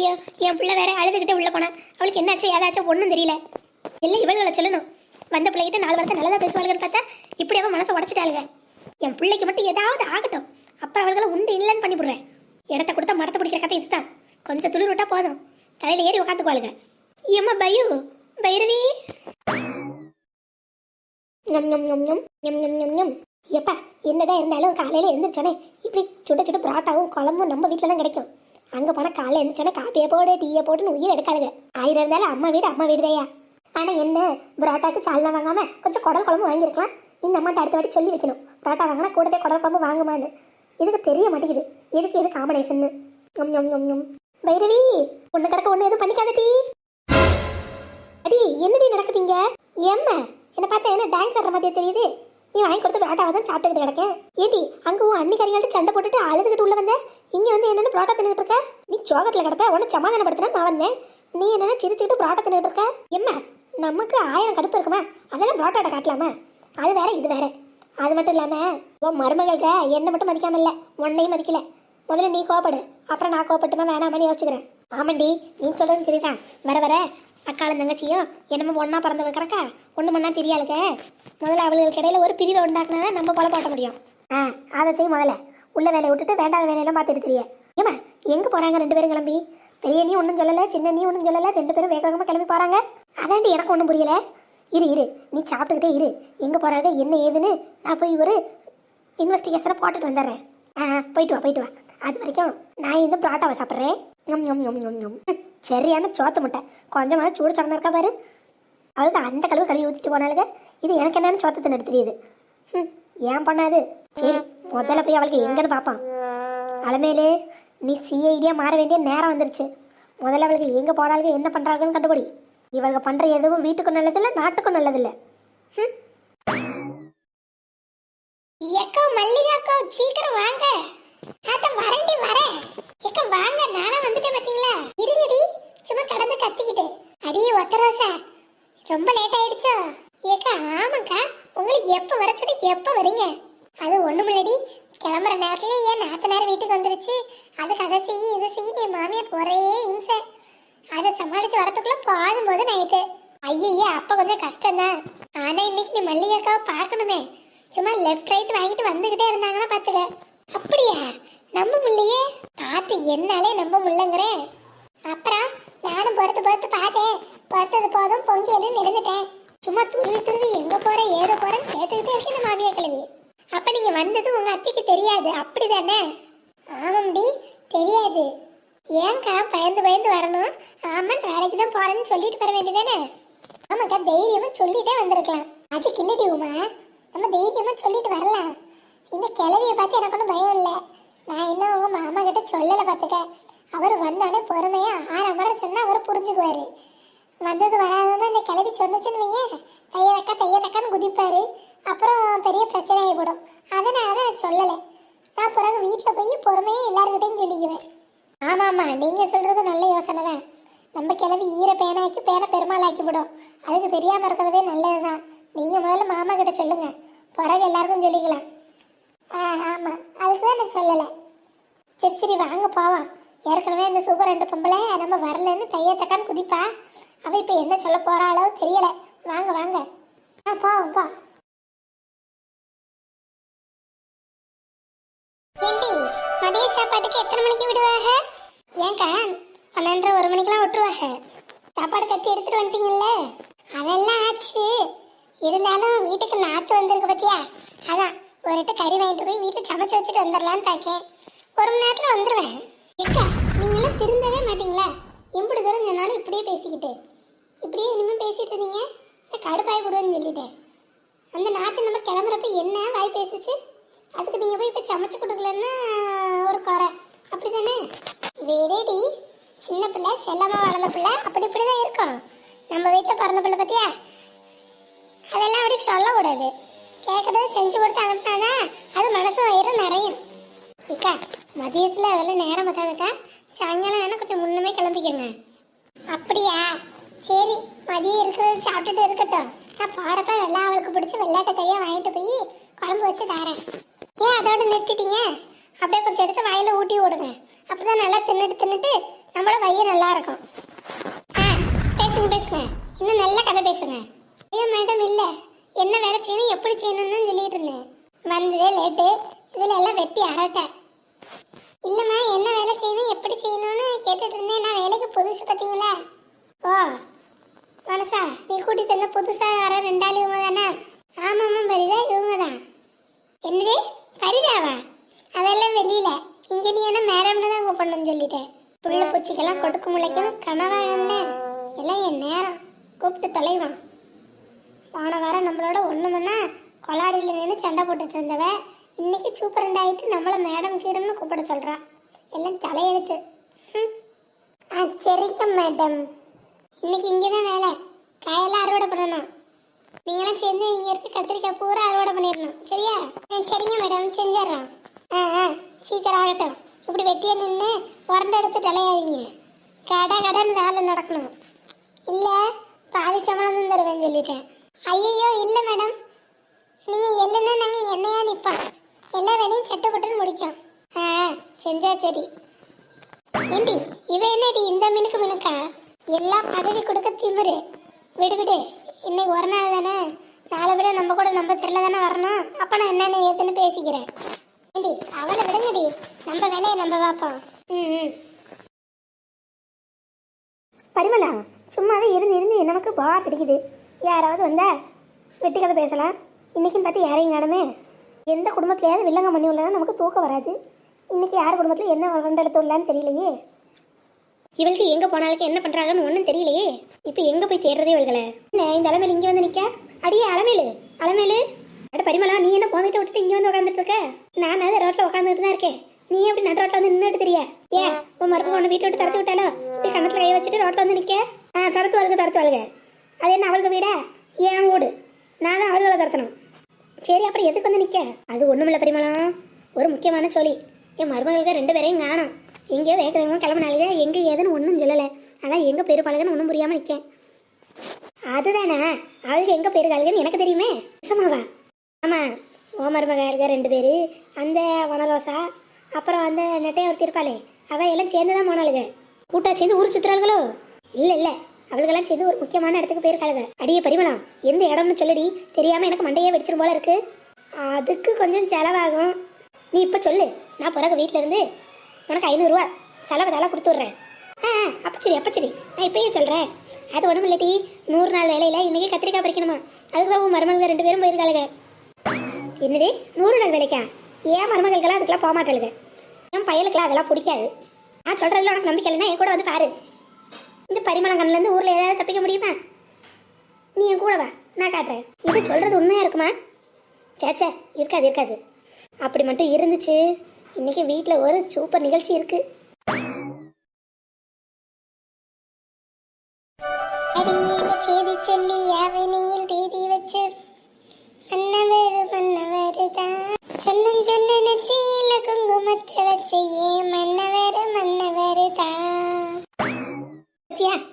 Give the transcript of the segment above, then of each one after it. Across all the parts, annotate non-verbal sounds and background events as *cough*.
ஐயோ என் பிள்ளை வேற அழுதுகிட்டு உள்ள போனா. அவளுக்கு என்னாச்சோ ஏதாச்சும் ஒன்றும் தெரியல. எல்லாம் இவள்களை சொல்லணும். வந்த பிள்ளைகிட்ட நாலு வாரத்தை நல்லதா பேசுவாளுன்னு பார்த்தா இப்படி அவன் மனசை உடச்சிட்டாளுங்க. என் பிள்ளைக்கு மட்டும் ஏதாவது ஆகட்டும். அப்புறம் அவள்களை உண்டு இல்லைன்னு பண்ணி விடுறேன் இடத்த கொடுத்தா மரத்தை பிடிக்கிற கதை இதுதான். கொஞ்சம் துளிர் விட்டா போதும். தலையில ஏறி உட்காந்துக்குவாளுங்க ஏம்மா பையு? பைரவி? ஞம் ஞம் எப்பா என்னதான் இருந்தாலும் காலையில் எழுந்திரிச்சோனே இப்படி சுட சுட புரோட்டாவும் குழம்பும் நம்ம வீட்டில் தான் கிடைக்கும். அங்கே போனால் காலையில் எழுந்திரிச்சோனே காப்பியை போடு டீயை போட்டுன்னு உயிர் எடுக்காதுங்க. ஆயிரம் இருந்தாலும் அம்மா வீடு அம்மா வீடு தையா ஆனால் என்ன புரோட்டாக்கு சால்னா வாங்காமல் கொஞ்சம் குடல் குழம்பு வாங்கியிருக்கலாம். இந்த அம்மாட்ட அடுத்த வாட்டி சொல்லி வைக்கணும். புரோட்டா வாங்கினா கூட போய் குடல் குழம்பு வாங்குமான்னு. இதுக்கு தெரிய மாட்டேங்குது. எதுக்கு எது காம்பினேஷன் ஞம் பைரவி ஒன்று கிடக்க ஒன்று எதுவும் பண்ணிக்காத டீ. அடி என்னடி நடக்குதுங்க எம்ம என்ன பார்த்தா என்ன டான்ஸ் ஆடுற மாதிரியே தெரியுது. நீ வாங்கி கொடுத்த பரோட்டாவை தான் சாப்பிட்டுக்கிட்டு கிடக்கேன் ஏடி அங்கே உன் அண்ணி கறிகள்ட்ட சண்டை போட்டுட்டு அழுதுகிட்டு உள்ள வந்தேன் இங்கே வந்து என்னென்ன பரோட்டா தின்னுட்டு இருக்க? நீ சோகத்தில் கிடப்ப உன்னை சமாதானப்படுத்தினா நான் வந்தேன். நீ என்னென்ன சிரிச்சுக்கிட்டு பரோட்டா தின்னுட்டு இருக்க? எம்மா நமக்கு ஆயிரம் கடுப்பு இருக்குமா? அதெல்லாம் பரோட்டாட்ட காட்டலாமா? அது வேற இது வேற. அது மட்டும் இல்லாமல் உன் மருமகளுக்கு என்னை மட்டும் மதிக்காம இல்லை உன்னையும் மதிக்கல. முதல்ல நீ கோப்படு அப்புறம் நான் கோவப்பட்டுமா வேணாமான்னு யோசிச்சுக்கிறேன். ஆமாண்டி நீ சொல்கிறது சரிதான். வர வர அக்காளும் தங்கச்சியும் என்னமோ ஒன்றா பிறந்தவ கிடக்கா? ஒன்று மண்ணா தெரியாளுக்க முதல்ல அவளுக்கு இடையில ஒரு பிரிவை உண்டாக்குனா நம்ம போல போட்ட முடியும். ஆ அதை செய் முதல்ல. உள்ள வேலையை விட்டுட்டு வேண்டாத வேலையெல்லாம் பார்த்துட்டு தெரிய. ஏமா எங்கே போகிறாங்க ரெண்டு பேரும் கிளம்பி? பெரிய நீ ஒன்றும் சொல்லலை சின்ன நீ ஒன்றும் சொல்லலை ரெண்டு பேரும் வேக வேகமாக கிளம்பி போகிறாங்க அதாண்டி எனக்கு ஒன்றும் புரியல. இரு இரு நீ சாப்பிட்டுக்கிட்டே இரு. எங்கே போகிறாங்க என்ன ஏதுன்னு நான் போய் ஒரு இன்வெஸ்டிகேஷனை போட்டுட்டு வந்துடுறேன். ஆ போயிட்டு வா போயிட்டு வா. அது வரைக்கும் நான் இந்த புரோட்டாவை சாப்பிட்றேன். ஞம் ஞம் ஞம் ஞம் ஞம். ம், சரியான சோத்த முட்டை. கொஞ்சமாக சூடு சொன்ன இருக்கா பாரு. அவளுக்கு அந்த கழுவு கழுவி ஊற்றிட்டு போனாளுங்க. இது எனக்கு என்னன்னு சோத்து தின்னு தெரியுது. ம் ஏன் பண்ணாது சரி முதல்ல போய் அவளுக்கு எங்கன்னு பார்ப்பான் அலமேலு நீ சிஐடியாக மாற வேண்டிய நேரம் வந்துருச்சு. முதல்ல அவளுக்கு எங்கே போனாலுக்கு என்ன பண்ணுறாங்கன்னு கண்டுபிடி. இவளுக்கு பண்ணுற எதுவும் வீட்டுக்கும் நல்லதில்லை நாட்டுக்கும் நல்லதில்லை. ம் எக்கோ மல்லிகாக்கோ சீக்கிரம் வாங்க. அத வரண்டி வரேன். எக்கோ வாங்க நானா வந்துட்டேன் பாத்தீங்களா? இருங்கடி சும்மா கடந்து கத்திக்கிட்டு. அடி ஒத்த ரோசா ரொம்ப லேட் ஆயிடுச்சோ? ஏக்கா ஆமாக்கா உங்களுக்கு எப்போ வர சொல்லி எப்போ வரீங்க? அது ஒண்ணுமில்லடி கிளம்புற நேரத்துல ஏன் நாத்தனார் வீட்டுக்கு வந்துருச்சு. அதுக்கு அதை செய்ய இதை செய்ய என் மாமியார் ஒரே இம்சை. அதை சமாளிச்சு வரத்துக்குள்ள பாதும் போது நைட்டு ஐயய்ய அப்ப கொஞ்சம் கஷ்டம்தான். ஆனா இன்னைக்கு நீ மல்லிகைக்காவை பார்க்கணுமே. சும்மா லெஃப்ட் ரைட் வாங்கிட்டு வந்துகிட்டே இருந்தாங்கன்னா பாத்துக்க. அப்படியா? நம்ப முடியலையே. பார்த்து என்னாலே நம்ப முடியலங்கிறேன் அப்புறம் நானும் பொறுத்து பொறுத்து பார்த்தேன். பொறுத்தது போதும் பொங்கி எழுந்து சும்மா துருவி துருவி எங்க போற ஏதோ போறேன்னு கேட்டுக்கிட்டே இருக்கேன் இந்த மாமியா கிழவி. அப்ப நீங்க வந்தது உங்க அத்தைக்கு தெரியாது. அப்படிதானே? ஆமாம்டி தெரியாது. ஏங்கா பயந்து பயந்து வரணும். ஆமாம் வேலைக்கு தான் போறேன்னு சொல்லிட்டு வர வேண்டியதானே? ஆமாக்கா தைரியமா சொல்லிட்டே வந்திருக்கலாம். அதுக்கு இல்லடி உமா. நம்ம தைரியமா சொல்லிட்டு வரலாம். இந்த கிளவியை பார்த்து எனக்கு ஒன்றும் பயம் இல்லை. நான் இன்னும் உங்கள் மாமா கிட்ட சொல்லலை பார்த்துக்க. அவர் வந்தானே பொறுமையாக ஆறாம் முறை சொன்னால் அவர் புரிஞ்சுக்குவார். வந்தது வராதுன்னு இந்த கிளவி சொன்னுச்சுன்னு வையேன் தையதக்கா தையதக்கான்னு குதிப்பாரு. அப்புறம் பெரிய பிரச்சனை ஆகிவிடும் அதனால தான் நான் சொல்லலை. நான் பிறகு வீட்டில் போய் பொறுமையாக எல்லாருக்கிட்டையும் சொல்லிக்குவேன். ஆமாம் ஆமாம் நீங்கள் சொல்கிறது நல்ல யோசனை தான். நம்ம கிளவி ஈர பேனாக்கி பேனை பெருமாள் ஆக்கிவிடும் அதுக்கு தெரியாமல் இருக்கிறதே நல்லது தான் நீங்கள் முதல்ல மாமா கிட்ட சொல்லுங்கள் பிறகு எல்லாருக்கும் சொல்லிக்கலாம். ஆ ஆமாம் அதுக்கு தான் நான் சொல்லலை. சரி சரி வாங்க போவோம். ஏற்கனவே இந்த சூப்பர் ரெண்டு பொம்பளை நம்ம வரலன்னு தைய தக்கான்னு குதிப்பா. அவ இப்போ என்ன சொல்ல போறாளோ தெரியல. வாங்க வாங்க. ஆ போவோம் போ. ஏண்டி மதிய சாப்பாட்டுக்கு எத்தனை மணிக்கு விடுவாங்க ஏங்கா பன்னெண்டரை ஒரு மணிக்கெல்லாம் விட்டுருவாங்க சாப்பாடு கட்டி எடுத்துட்டு வந்துட்டீங்கல்ல? அதெல்லாம் ஆச்சு. இருந்தாலும் வீட்டுக்கு நாத்து வந்திருக்கு பத்தியா? அதான். ஒரு கறி வாங்கிட்டு போய் வீட்டில் சமைச்சு வச்சுட்டு வந்துடலான்னு பார்க்கேன் ஒரு மணி நேரத்தில் வந்துடுவேன் எக்கா நீங்களாம் திருந்தவே மாட்டீங்களா? எப்படி தூரம் சொன்னாலும் இப்படியே பேசிக்கிட்டு. இப்படியே இனிமேல் பேசிட்டு இருந்தீங்க? நான் கடுப்பாய் போடுவேன்னு சொல்லிட்டேன். அந்த நாற்று நம்ம கிளம்புறப்ப என்ன வாய் பேசுச்சு? அதுக்கு நீங்கள் போய் இப்போ சமைச்சு கொடுக்கலன்னா ஒரு குறை. அப்படி தானே வேடேடி சின்ன பிள்ளை செல்லமாக வளர்ந்த பிள்ளை அப்படி இப்படி தான் இருக்கும். நம்ம வீட்டில் பிறந்த பிள்ளை பற்றியா அதெல்லாம் அப்படி சொல்லக்கூடாது கேட்கறத செஞ்சு கொடுத்து அனுப்பினாதா அது மனசு வயிறு நிறையும். இக்கா மதியத்தில் அதெல்லாம் நேரம் பத்தாதுக்கா. சாயங்காலம் வேணால் கொஞ்சம் முன்னமே கிளம்பிக்கோங்க. அப்படியா? சரி மதியம் இருக்கிறது சாப்பிட்டுட்டு இருக்கட்டும். நான் போகிறப்ப நல்லா அவளுக்கு பிடிச்சி வெள்ளாட்ட கையாக வாங்கிட்டு போய் குழம்பு வச்சு தரேன். ஏன் அதோட நிறுத்திட்டீங்க? அப்படியே கொஞ்சம் எடுத்து வாயில் ஊட்டி விடுங்க. அப்போ தான் நல்லா தின்னுட்டு தின்னுட்டு நம்மளோட வயிறு நல்லா இருக்கும். ஆ பேசுங்க பேசுங்க. இன்னும் நல்ல கதை பேசுங்க. ஐயோ மேடம் இல்லை. என்ன வேலை செய்யணும் எப்படி செய்யணும்னு சொல்லிட்டு இருந்தேன். வந்ததே லேட்டு இதில் எல்லாம் வெட்டி அரட்டை. இல்லைம்மா என்ன வேலை செய்யணும் எப்படி செய்யணும்னு கேட்டுட்டு இருந்தேன். நான் வேலைக்கு புதுசு பார்த்தீங்களா? ஓ மனசா நீ கூட்டி தந்த புதுசாக வர ரெண்டாள் இவங்க தானே? ஆமாம்மா பரிதா இவங்க தான். என்னது? பரிதாவா? அதெல்லாம் வெளியில. இங்கே நீ என்ன மேடம்னு தான் கூப்பிடணும்னு சொல்லிட்டேன் புள்ள பூச்சிக்கெல்லாம் கொடுக்க முளைக்கணும். கனவாக இருந்தேன் எல்லாம் என் நேரம். கூப்பிட்டு தொலைவான். நம்மளோட ஒன்று மணி கொலாடியில் நின்று சண்டை போட்டுட்டு இருந்தவ இன்னைக்கு சூப்பரண்ட் ஆகிட்டு நம்மளை மேடம் கீடம்னு கூப்பிட சொல்கிறான் எல்லாம் தலையெழுத்து. ம் ஆ சரிங்க மேடம் இன்னைக்கு இங்கே தான் வேலை. காயெல்லாம் அறுவடை பண்ணணும். நீங்களாம் சேர்ந்து இங்கே இருக்க கத்திரிக்காய் பூரா அறுவடை பண்ணிடணும். சரியா? ஆ சரிங்க மேடம் செஞ்சிடுறோம். ஆ ஆ சீக்கிரம் ஆகட்டும். இப்படி வெட்டியே நின்று உரண்ட எடுத்து தலையாதீங்க கடை கடன் வேலை நடக்கணும். இல்லை பாதி சம்பளம் தான் தருவேன்னு சொல்லிட்டேன். ஐயோ இல்லை மேடம். நீங்கள் இல்லைன்னா நாங்கள் என்னையா நிற்போம் எல்லா வேலையும் சட்டப்பட்டுன்னு முடிக்கும். ஆ செஞ்சா சரி. ஏண்டி இவ என்னடி இந்த மினுக்கு மினுக்கா? எல்லாம் பதவி கொடுக்க திமிரு. விடு விடு. இன்னைக்கு ஒரு நாள் தானே. நாளை விட நம்ம கூட நம்ம தெரியல தானே வரணும். அப்போ நான் என்னென்ன ஏதுன்னு பேசிக்கிறேன். ஏண்டி அவளை விடுங்கடி. நம்ம வேலையை நம்ம பார்ப்போம். ம் ம். பரிமளா சும்மாவே இருந்து இருந்து நமக்கு பார் பிடிக்குது யாராவது வந்தா வெட்டி கதை பேசலாம் இன்றைக்கும் பார்த்து யாரையும் காணுமே எந்த குடும்பத்துலையாவது வில்லங்கம் பண்ணி உள்ளனா நமக்கு தூக்கம் வராது. இன்னைக்கு யார் குடும்பத்தில் என்ன வண்டெடுத்து உள்ளான்னு தெரியலையே. இவளுக்கு எங்கே போனாலுக்கு என்ன பண்ணுறாங்கன்னு ஒன்றும் தெரியலையே. இப்போ எங்கே போய் தேடுறதே இவள்களை? என்ன இந்த அலமேலு இங்கே வந்து நிற்க அடியே அலமேலு அலமேலு. அட பரிமளா நீ என்ன போன் விட்டுட்டு இங்கே வந்து உட்காந்துட்டு இருக்க? நான் அதை ரோட்டில் உட்காந்துட்டு தான் இருக்கேன். நீ எப்படி நடு ரோட்டில் வந்து நின்றுட்டு தெரியா? ஏன் உன் மறுபடியும் உன்னை வீட்டை விட்டு தரத்து விட்டாலோ? இப்படி கணத்தில் கை வச்சுட்டு ரோட்டில் வந்து நிற்க ஆ துரத்து வாழ்க துரத்து வாழ்க. அது என்ன அவளுக்கு வீடா? ஏன் வீடு? நான் தான் அவளுகளை துரத்தணும் சரி அப்புறம் எதுக்கு வந்து நிற்க அது ஒன்றும் இல்லை பரிமளா ஒரு முக்கியமான சொல்லி என் மருமகளுக்கு ரெண்டு பேரையும் காணும். எங்கேயோ வேக வேகமாக கிளம்பினாலே எங்கே ஏதுன்னு ஒன்றும் சொல்லலை. அதான் எங்கே பேர் பழகுன்னு ஒன்றும் புரியாமல் நிற்கேன் அதுதானே? அவளுக்கு எங்கே பேர் கழுகுன்னு எனக்கு தெரியுமே? நிசமாவா ஆமாம் ஓ மருமக இருக்க ரெண்டு பேர். அந்த வனலோசா அப்புறம் அந்த நெட்டையை ஒருத்தி இருப்பாளே. அவள் எல்லாம் சேர்ந்து தான் போனாளுங்க. கூட்டா சேர்ந்து ஊர் சுற்றுறாளுகளோ இல்லை இல்லை. அவளுக்கெல்லாம் சேர்ந்து ஒரு முக்கியமான இடத்துக்கு போயிருக்காளுங்க அடியே பரிமளம் எந்த இடம்னு சொல்லடி தெரியாமல் எனக்கு மண்டையே வெடிச்சிரும் போல இருக்கு. அதுக்கு கொஞ்சம் செலவாகும். நீ இப்போ சொல்லு நான் பிறகு வீட்டில் இருந்து. உனக்கு ஐநூறுரூவா செலவு தலை கொடுத்துட்றேன் ஆ அப்போ சரி அப்போ சரி. நான் இப்பயே சொல்கிறேன் அது ஒன்றும் இல்லாட்டி நூறு நாள் வேலையில் இன்றைக்கி கத்திரிக்காய் பறிக்கணுமா? அதுக்கு தான் உன் மருமகள் ரெண்டு பேரும் போயிருக்காளுங்க என்னது நூறு நாள் வேலைக்கா? ஏன் மருமகளுக்கெல்லாம் அதுக்கெல்லாம் போக மாட்டாளுங்க என் பையலுக்கெல்லாம் அதெல்லாம் பிடிக்காது. நான் சொல்கிறதுல உனக்கு நம்பிக்கை இல்லைன்னா என் கூட வந்து பாரு. இந்த பரிமளங்கன்லேருந்து ஊரில் ஏதாவது தப்பிக்க முடியுமா? நீ என் கூட வா நான் காட்டுறேன். இது சொல்கிறது உண்மையாக இருக்குமா? சேச்சே இருக்காது இருக்காது. அப்படி மட்டும் இருந்துச்சு. இன்னைக்கு வீட்டில் ஒரு சூப்பர் நிகழ்ச்சி இருக்குது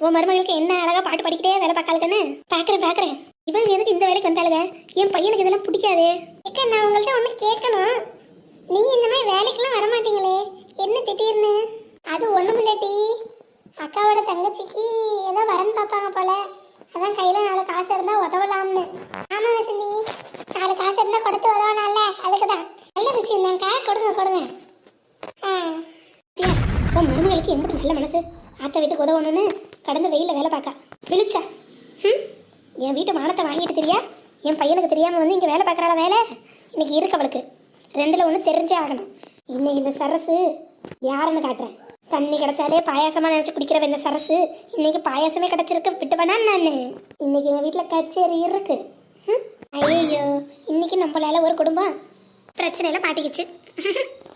உன் மருமகளுக்கு என்ன அழகா பாட்டு படிக்கிட்டே வேலை பார்க்காளுக்குன்னு? பார்க்குறேன் பார்க்குறேன் இவங்க எதுக்கு இந்த வேலைக்கு வந்தாளுங்க என் பையனுக்கு இதெல்லாம் பிடிக்காது. ஏக்கா நான் உங்கள்ட்ட ஒன்று கேட்கணும். நீங்க இந்த மாதிரி வேலைக்கெல்லாம் வரமாட்டீங்களே. என்ன திடீர்னு? அது ஒண்ணும் இல்லாட்டி அக்காவோட தங்கச்சிக்கு ஏதோ வரன் பார்ப்பாங்க போல. அதான் கையில நாலு காசு இருந்தா உதவலாம்னு. ஆமா வசந்தி. நாலு காசு இருந்தா கொடுத்து உதவலாம்ல அதுக்கு தான் நல்ல விஷயம் தான்க்கா கொடுங்க கொடுங்க. மருமகளுக்கு எம்பிட்டு நல்ல மனசு? ஆத்த வீட்டுக்கு உதவணும்னு கடந்த வெயிலில் வேலை பார்க்கா. கிழிச்சா ம் என் வீட்டு மானத்தை வாங்கிட்டு தெரியா? என் பையனுக்கு தெரியாமல் வந்து இங்கே வேலை பார்க்குறாள வேலை? இன்னைக்கு இருக்கு அவளுக்கு. ரெண்டில் ஒன்று தெரிஞ்சே ஆகணும். இன்னைக்கு இந்த சரசு யாருன்னு காட்டுறேன். தண்ணி கிடைச்சாலே பாயாசமாக நினச்சி குடிக்கிறவ இந்த சரசு இன்னைக்கு பாயாசமே கிடைச்சிருக்கு. விட்டுவேனா நான் இன்னைக்கு எங்கள் வீட்டில் கச்சேரி இருக்கு. ஐயோ இன்னைக்கு நம்மளால ஒரு குடும்பம் பிரச்சனையில மாட்டிக்கிச்சு. *laughs*